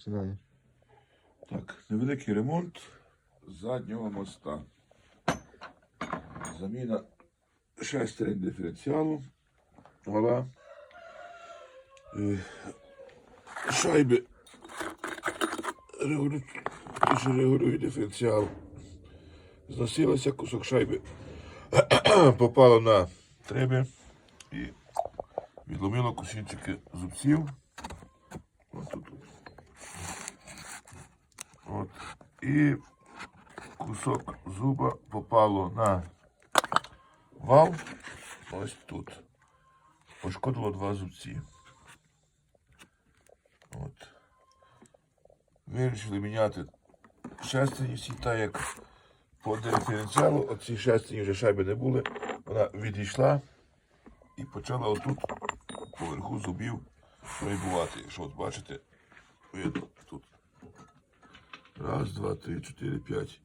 починає. Так, невеликий ремонт заднього моста. Заміна шестерень диференціалу. Вала. Е, Шайби регулю... регулює диференціал. Зносилося кусок шайби. Попало на треби і відломило кусінчики зубців. Ось тут. От. І кусок зуба попало на вал. Ось тут. Пошкодило два зубці. От. Вирішили міняти шестерні всі, так як по диференціалу. Оці шестерні вже шайби не були. Вона відійшла і почала отут поверху зубів прибувати. Якщо от бачите, видно. Раз, два, три, чотири, п'ять.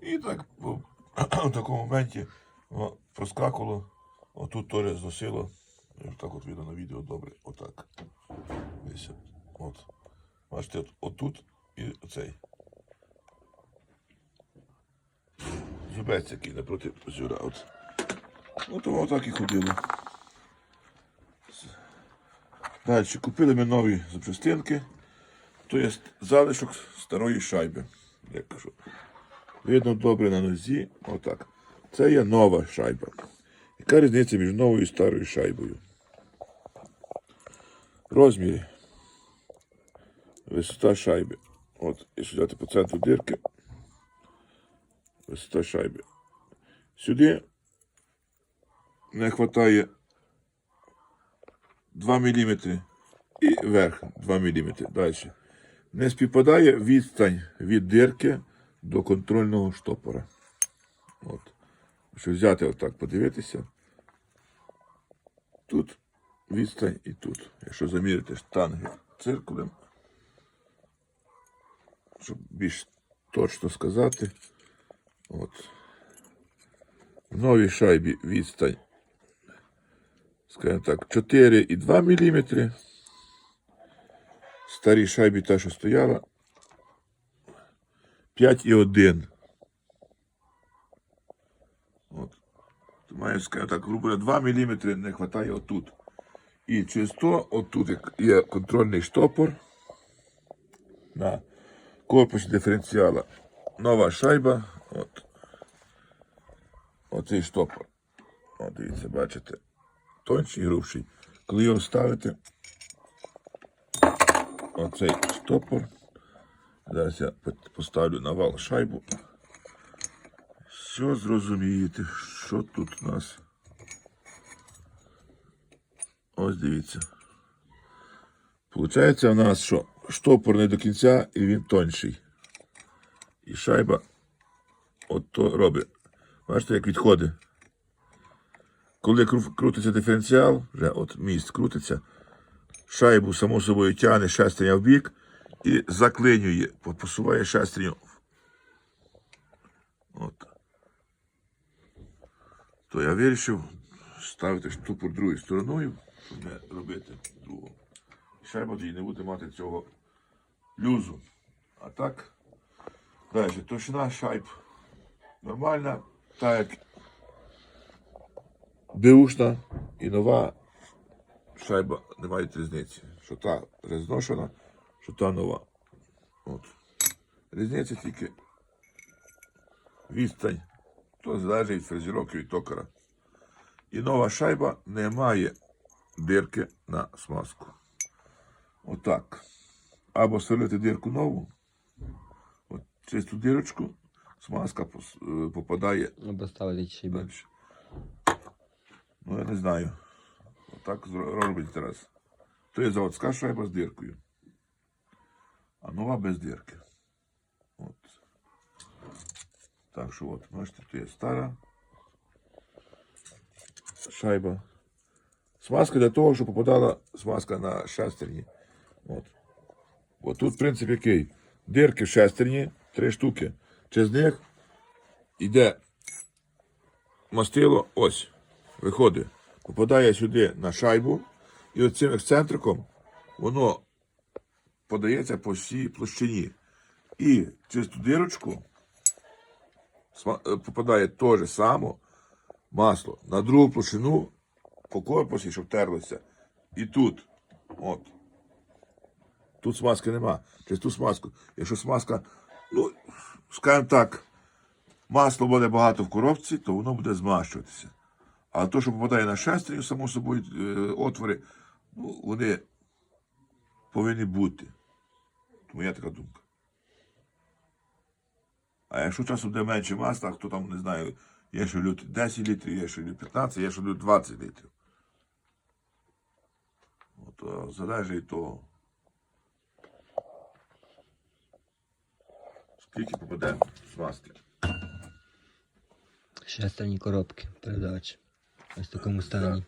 І так в такому моменті воно проскакувало. Отут теж зносило. Так от видно на відео добре. Отак. Десь. От. Бачите, от, отут і оцей. Зубець який напроти зюра. От. От воно так і ходило. Далі купили ми нові запчастинки. То є залишок старої шайби. Як кажу. Видно добре на нозі. Отак. Це є нова шайба. Яка різниця між новою і старою шайбою? Розміри. Висота шайби. От, якщо взяти по центру дирки. Висота шайби. Сюди не вистачає 2 мм і верх 2 мм. Далі. Не співпадає відстань від дирки до контрольного штопора. От. Якщо взяти отак, подивитися. Тут відстань і тут. Якщо замірити штанги циркулем, щоб більш точно сказати. От. В новій шайбі відстань, скажімо так, 4,2 мм. Старій шайбі та, що стояла, 5,1. От. Має, скажімо так, грубо 2 мм не вистачає отут. І через то отут є контрольний штопор на корпусі диференціала. Нова шайба. От. Оцей штопор. От, дивіться, бачите. Тонший, грубший. Коли його ставите, оцей штопор. Зараз я поставлю на вал шайбу. Все зрозумієте, що тут у нас. Ось дивіться. Получається у нас, що штопор не до кінця і він тонший. І шайба от то робить. Бачите, як відходить. Коли крутиться диференціал, вже от міст крутиться, шайбу само собою тягне шестерня в бік і заклинює, посуває шестерню. От. То я вирішив ставити штупор другою стороною, щоб не робити другого. І шайба тоді не буде мати цього люзу. А так, далі, товщина шайб нормальна, так як беушна і нова шайба не мають різниці. Що та розношена, що та нова. От. Різниця тільки відстань. То залежить від фрезеровки від токара. І нова шайба не має дирки на смазку. Отак. Або сверлити дирку нову. От через ту дирочку смазка е, попадає Або ставити далі. Ну, я не знаю. Зро- робить зараз. То є заводська шайба з диркою. А нова без дирки. От. Так що от, бачите, то є стара шайба. Смазка для того, щоб попадала смазка на шестерні. От. От тут принцип який? Дирки в шестерні, три штуки. Через них йде мастило, ось, виходить, попадає сюди на шайбу, і оцим ексцентриком воно подається по всій площині. І через ту дирочку е, попадає те же саме масло на другу площину по корпусі, щоб терлося. І тут. От. Тут смазки нема. Через ту смазку. Якщо смазка, ну, скажімо так, масло буде багато в коробці, то воно буде змащуватися. А то, що попадає на шестерню, само собою, е, отвори, ну, вони повинні бути. Моя така думка. А якщо часом буде менше масла, хто там, не знаю, є що люти 10 літрів, є що люти 15, є що люти 20 літрів. От, а залежить від скільки попаде смазки. Шестерні коробки передач. Ось в такому стані.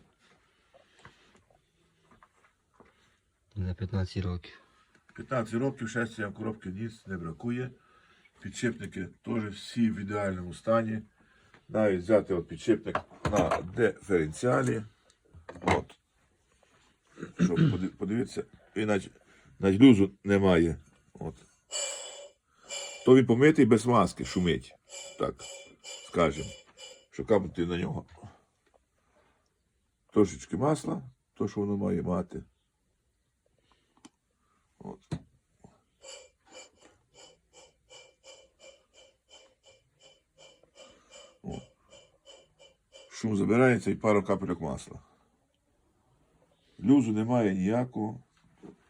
На 15 років. 15 років шестерня коробки ніц не бракує. Підшипники теж всі в ідеальному стані. Навіть взяти от підшипник на диференціалі. От. Щоб подивитися, і навіть, навіть люзу немає. От. То він помитий без маски, шумить. Так, скажемо. Що капнути на нього. Трошечки масла, то, що воно має мати. От. О. Шум забирається і пару капельок масла. Люзу немає ніякого,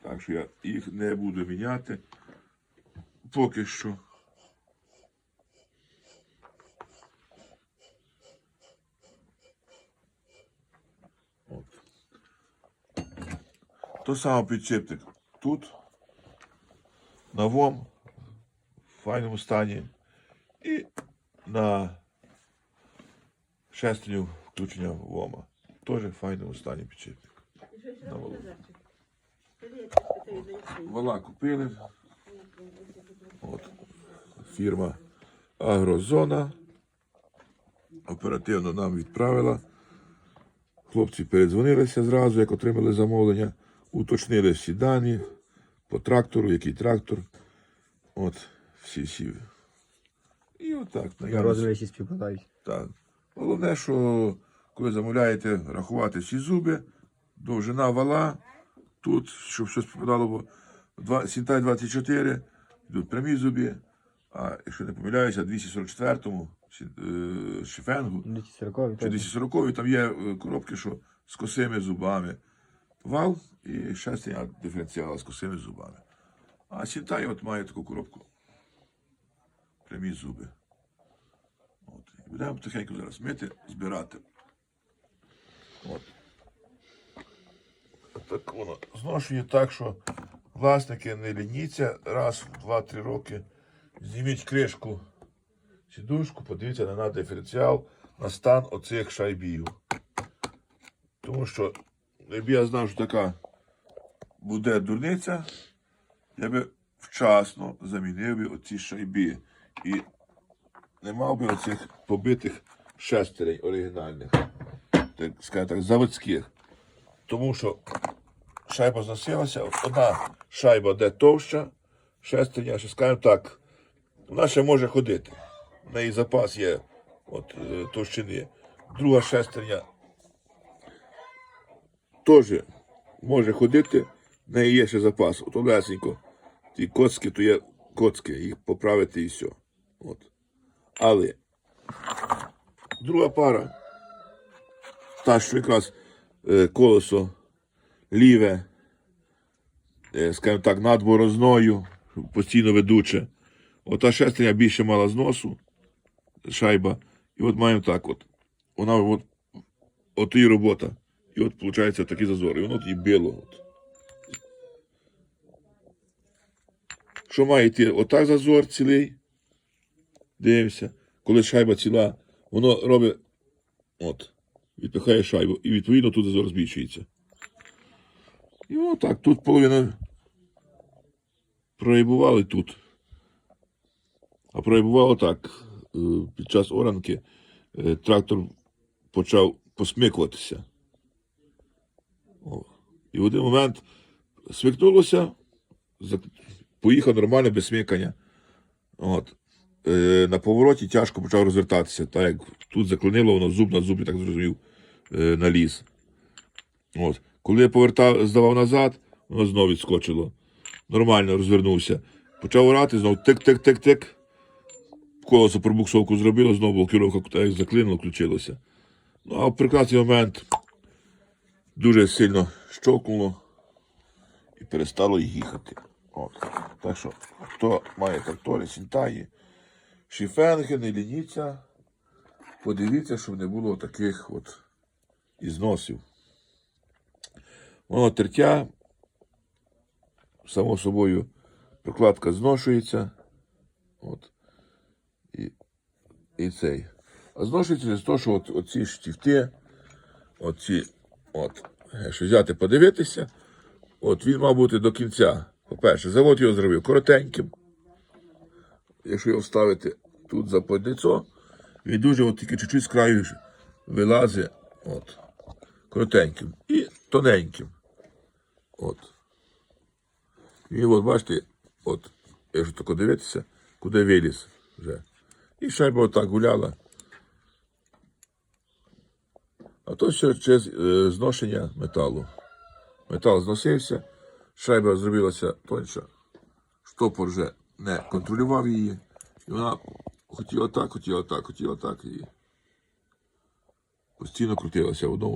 так що я їх не буду міняти. Поки що. То саме підчепник тут, на ВОМ, в файному стані, і на шестерню включення ВОМа. Теж в файному стані підчепник. На валу. Вала купили. От. Фірма Агрозона. Оперативно нам відправила. Хлопці передзвонилися зразу, як отримали замовлення, уточнили всі дані по трактору, який трактор. От, всі всі. І отак. Наявність- всі співпадають. так. Головне, що коли замовляєте рахувати всі зуби, довжина вала, тут, щоб щось попадало, бо Сінтай 24, йдуть прямі зуби, а якщо не помиляюся, 244-му е, шифенгу, 240 чи 240 там є е, коробки, що з косими зубами. Вал і шестерня диференціала з косими зубами. А Сінтай от має таку коробку. Прямі зуби. От. І будемо потихеньку зараз мити, збирати. От. Так воно зношує так, що власники не лініться раз в 2-3 роки. Зніміть кришку, сідушку, подивіться на диференціал, на стан оцих шайбів. Тому що, якби я знав, що така буде дурниця, я би вчасно замінив би оці шайби. І не мав би оцих побитих шестерень оригінальних, так так, заводських. Тому що шайба зносилася, одна шайба де товща, шестерня, що скажімо так, вона ще може ходити. В неї запас є от, е, товщини. Друга шестерня теж може ходити, в неї є ще запас. От лесенько. Ті коцки, то є коцки, їх поправити і все. От. Але друга пара, та, що якраз е, колесо ліве, е, скажімо так, над борозною, постійно ведуче. Ота шестерня більше мала зносу, шайба. І от маємо так от. Вона от, от і робота. І от виходить такий зазор. І воно тоді біло. От. Що має йти отак зазор цілий. Дивимося. Коли шайба ціла, воно робить от, відпихає шайбу. І відповідно тут зазор збільшується. І отак. Тут половина проїбували тут. А проїбувало так. е, Під час оранки е, трактор почав посмикуватися. О. І в один момент смикнулося, поїхав нормально без смикання. От. Е, на повороті тяжко почав розвертатися. Так як тут заклинило, воно зуб на зуб, я так зрозумів, е, на ліс. От. Коли я повертав, здавав назад, воно знову відскочило. Нормально розвернувся. Почав орати, знову тик-тик-тик-тик. Колесо пробуксовку зробило, знову блокіровка як заклинуло, включилося. Ну, а в прекрасний момент дуже сильно щокнуло і перестало їхати. От. Так що, хто має трактори, сінтаї, шіфенги, не лініться, подивіться, щоб не було таких от ізносів. Воно тертя, само собою, прокладка зношується. От. І, і цей. А зношується через те, що от, оці штифти, оці, от, якщо взяти подивитися, от він мав бути до кінця. По-перше, завод його зробив коротеньким. Якщо його вставити тут за подницо, він дуже от тільки чуть-чуть з краю вилазить. От. Коротеньким. І тоненьким. От. І от бачите, от, якщо тако дивитися, куди виліз вже. І шайба отак гуляла. А то все через е, зношення металу. Метал зносився, шайба зробилася тоньша, штопор вже не контролював її. І вона хотіла так, хотіла так, хотіла так і постійно крутилася в одному